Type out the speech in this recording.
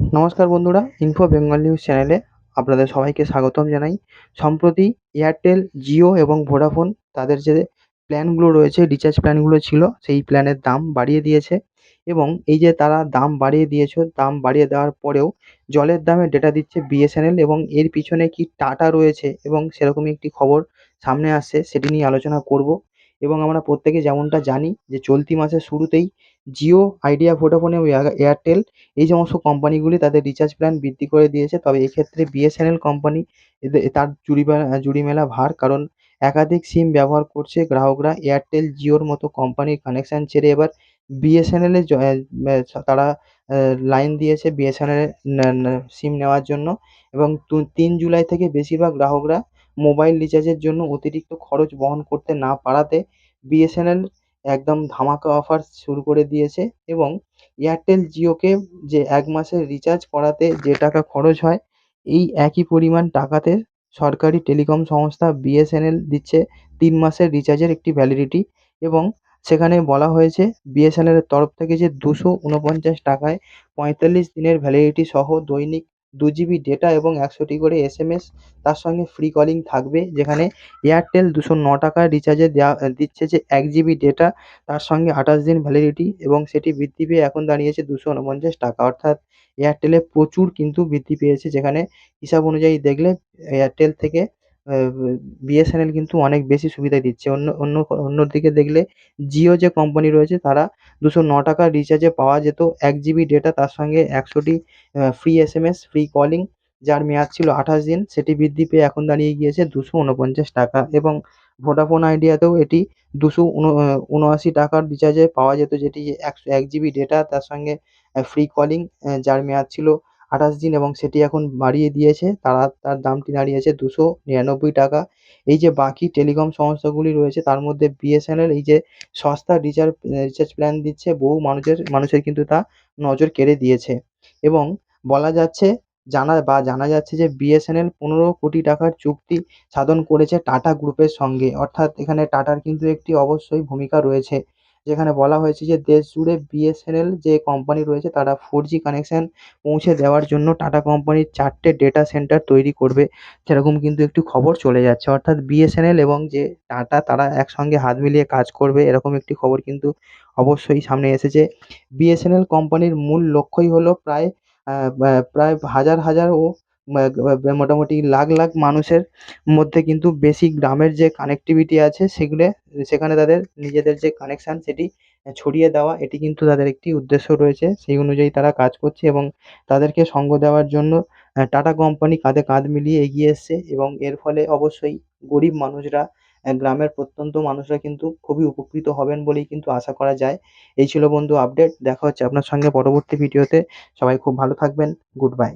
নমস্কার বন্ধুরা info Bengal news চ্যানেলে আপনাদের সবাইকে স্বাগতম জানাই। সম্প্রতি এয়ারটেল জিও এবং ভোডাফোন তাদের যে প্ল্যানগুলো রয়েছে রিচার্জ প্ল্যানগুলো ছিল, সেই প্ল্যানের দাম বাড়িয়ে দিয়েছে এবং এই যে তারা দাম বাড়িয়ে দিয়েছে, দাম বাড়িয়ে দেওয়ার পরেও জলের দামে ডেটা দিচ্ছে বিএসএনএল এবং এর পিছনে কি টাটা রয়েছে এবং সেরকমই একটি খবর সামনে আসছে, সেটি নিয়ে আলোচনা করব। এবং আমরা প্রত্যেকে যেমনটা জানি যে চলতি মাসের শুরুতেই জিও, আইডিয়া, ভোডাফোন এবং এয়ারটেল এই সমস্ত কোম্পানিগুলি তাদের রিচার্জ প্ল্যান বৃদ্ধি করে দিয়েছে। তবে এক্ষেত্রে বিএসএনএল কোম্পানি তার জুড়ি জুড়ি মেলা ভার কারণ একাধিক সিম ব্যবহার করছে গ্রাহকরা। এয়ারটেল জিওর মতো কোম্পানির কানেকশান ছেড়ে এবার বিএসএনএলে তারা লাইন দিয়েছে বিএসএনএলে সিম নেওয়ার জন্য। এবং তিন জুলাই থেকে বেশিরভাগ গ্রাহকরা মোবাইল রিচার্জের জন্য অতিরিক্ত খরচ বহন করতে না পারাতে বিএসএনএল একদম ধামাকা অফার শুরু করে দিয়েছে এবং এয়ারটেল জিওকে যে এক মাসের রিচার্জ করাতে যে টাকা খরচ হয়, এই একই পরিমাণ টাকাতে সরকারি টেলিকম সংস্থা বিএসএনএল দিচ্ছে তিন মাসের রিচার্জের একটি ভ্যালিডিটি এবং সেখানে বলা হয়েছে বিএসএনএলের তরফ থেকে যে দুশো উনপঞ্চাশ টাকায় পঁয়তাল্লিশ দিনের ভ্যালিডিটি সহ দৈনিক দু জিবি ডেটা এবং একশোটি করে এসএমএস তার সঙ্গে ফ্রি কলিং থাকবে, যেখানে এয়ারটেল দুশো ন টাকার রিচার্জে দেওয়া দিচ্ছে যে এক জিবি ডেটা তার সঙ্গে আঠাশ দিন ভ্যালিডিটি এবং সেটি বৃদ্ধি পেয়ে এখন দাঁড়িয়েছে দুশো উনপঞ্চাশ টাকা। অর্থাৎ এয়ারটেলে প্রচুর কিন্তু বৃদ্ধি পেয়েছে, যেখানে হিসাব অনুযায়ী দেখলে এয়ারটেল থেকে বিএসএনএল কিন্তু অনেক বেশি সুবিধা দিচ্ছে। অন্য অন্য অন্যদিকে দেখলে জিও যে কোম্পানি রয়েছে, তারা দুশো ন টাকার রিচার্জে পাওয়া যেত। এক জিবি ডেটা তার সঙ্গে একশোটি free S SMS free calling যার মেয়াদ ছিল আঠাশ দিন, সেটি বৃদ্ধি পেয়ে এখন দাঁড়িয়ে গিয়েছে দুশো উনপঞ্চাশ টাকা। এবং ভোডাফোন আইডিয়াতেও এটি দুশো উনআশি টাকার রিচার্জে পাওয়া যেত, যেটি একশো, এক জিবি ডেটা তার সঙ্গে ফ্রি কলিং যার মেয়াদ ছিল আঠাশ দিন এবং সেটি এখন বাড়িয়ে দিয়েছে। তারা, তার দামটি দাঁড়িয়েছে দুশো নিরানব্বই টাকা। এই যে বাকি টেলিকম সংস্থাগুলি রয়েছে, তার মধ্যে বিএসএনএল এই যে সস্তা রিচার্জ রিচার্জ প্ল্যান দিচ্ছে, বহু মানুষের মানুষের কিন্তু তা নজর কেড়ে দিয়েছে এবং বলা যাচ্ছে, জানা বা জানা যাচ্ছে যে বিএসএনএল পনেরো কোটি টাকার চুক্তি সাধন করেছে টাটা গ্রুপের সঙ্গে। অর্থাৎ এখানে টাটার কিন্তু একটি অবশ্যই ভূমিকা রয়েছে। যেখানে বলা হয়েছে যে দেশ জুড়ে বিএসএনএল যে কোম্পানি রয়েছে তারা ফোর জি কানেকশান পৌঁছে দেওয়ার জন্য টাটা কোম্পানির চারটে ডেটা সেন্টার তৈরি করবে। সেরকম কিন্তু একটি খবর চলে যাচ্ছে। অর্থাৎ বিএসএনএল এবং যে টাটা তারা একসঙ্গে হাত মিলিয়ে কাজ করবে, এরকম একটি খবর কিন্তু অবশ্যই সামনে এসেছে। বিএসএনএল কোম্পানির মূল লক্ষ্যই হলো প্রায় প্রায় হাজার হাজার ও মোটামুটি লাখ লাখ মানুষের মধ্যে কিন্তু বেশি গ্রামের যে কানেক্টিভিটি আছে সেগুলো, সেখানে তাদের নিজেদের যে কানেকশান সেটি ছড়িয়ে দেওয়া, এটি কিন্তু তাদের একটি উদ্দেশ্য রয়েছে। সেই অনুযায়ী তারা কাজ করছে এবং তাদেরকে সঙ্গ দেওয়ার জন্য টাটা কোম্পানি কাঁধে কাঁধ মিলিয়ে এগিয়ে এসছে এবং এর ফলে অবশ্যই গরিব মানুষরা গ্রামের প্রত্যন্ত মানুষরা কিন্তু খুবই উপকৃত হবেন বলেই কিন্তু আশা করা যায়। এই ছিল বন্ধু আপডেট দেখা হচ্ছে আপনার সঙ্গে পরবর্তী ভিডিওতে সবাই খুব ভালো থাকবেন। Good bye